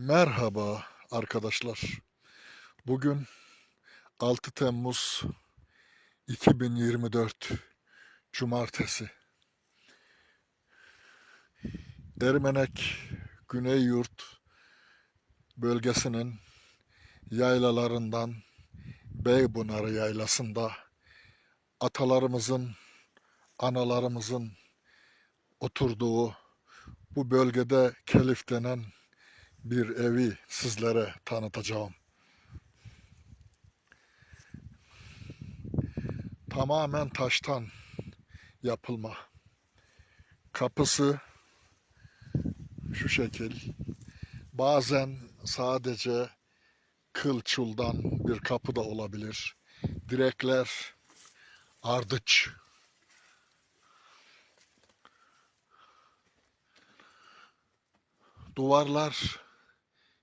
Merhaba arkadaşlar. Bugün 6 Temmuz 2024 Cumartesi. Ermenek Güneyyurt bölgesinin yaylalarından Beybunarı yaylasında atalarımızın, analarımızın oturduğu bu bölgede Kelif denen bir evi sizlere tanıtacağım. Tamamen taştan yapılma. Kapısı şu şekil. Bazen sadece kılçuldan bir kapı da olabilir. Direkler ardıç. Duvarlar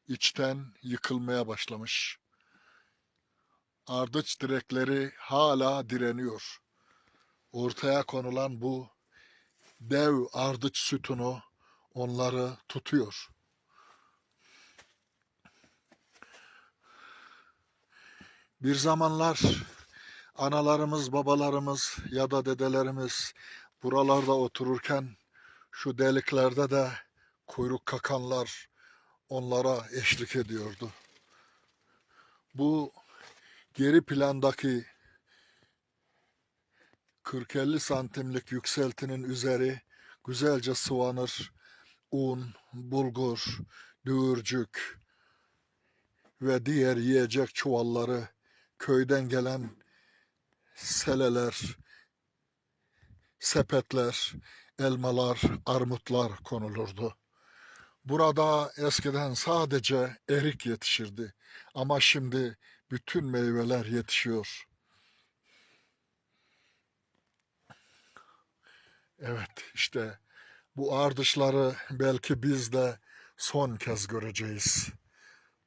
içten yıkılmaya başlamış. Ardıç direkleri hala direniyor. Ortaya konulan bu dev ardıç sütunu onları tutuyor. Bir zamanlar analarımız, babalarımız ya da dedelerimiz buralarda otururken şu deliklerde de kuyruk kakanlar onlara eşlik ediyordu. Bu geri plandaki 40-50 santimlik yükseltinin üzeri güzelce sıvanır. Un, bulgur, düğürcük ve diğer yiyecek çuvalları köyden gelen seleler, sepetler, elmalar, armutlar konulurdu. Burada eskiden sadece erik yetişirdi ama şimdi bütün meyveler yetişiyor. Evet işte bu ardışları belki biz de son kez göreceğiz.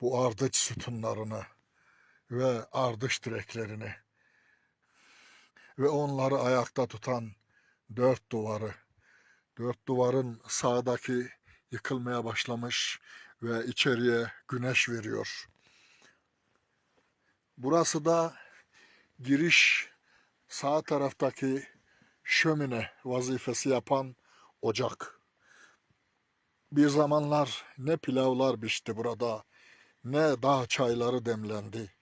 Bu ardıç sütunlarını ve ardış direklerini ve onları ayakta tutan dört duvarı. Dört duvarın sağdaki yıkılmaya başlamış ve içeriye güneş veriyor. Burası da giriş sağ taraftaki şömine vazifesi yapan ocak. Bir zamanlar ne pilavlar pişti burada, ne dağ çayları demlendi.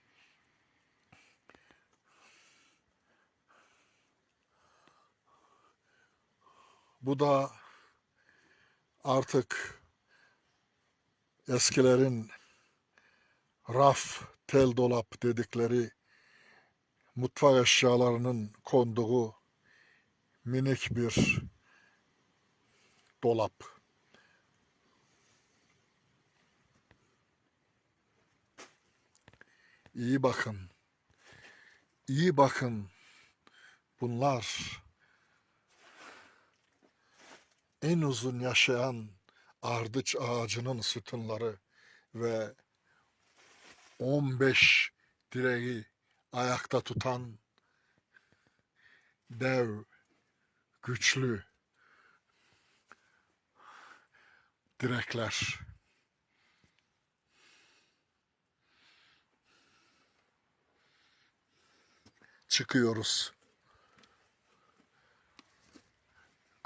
Bu da artık eskilerin raf, tel dolap dedikleri mutfak eşyalarının konduğu minik bir dolap. İyi bakın. İyi bakın. Bunlar en uzun yaşayan ardıç ağacının sütunları ve 15 direği ayakta tutan dev, güçlü direkler. Çıkıyoruz.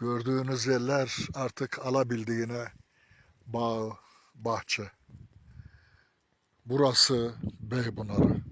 Gördüğünüz yerler artık alabildiğine bağ, bahçe. Burası Beybunarı.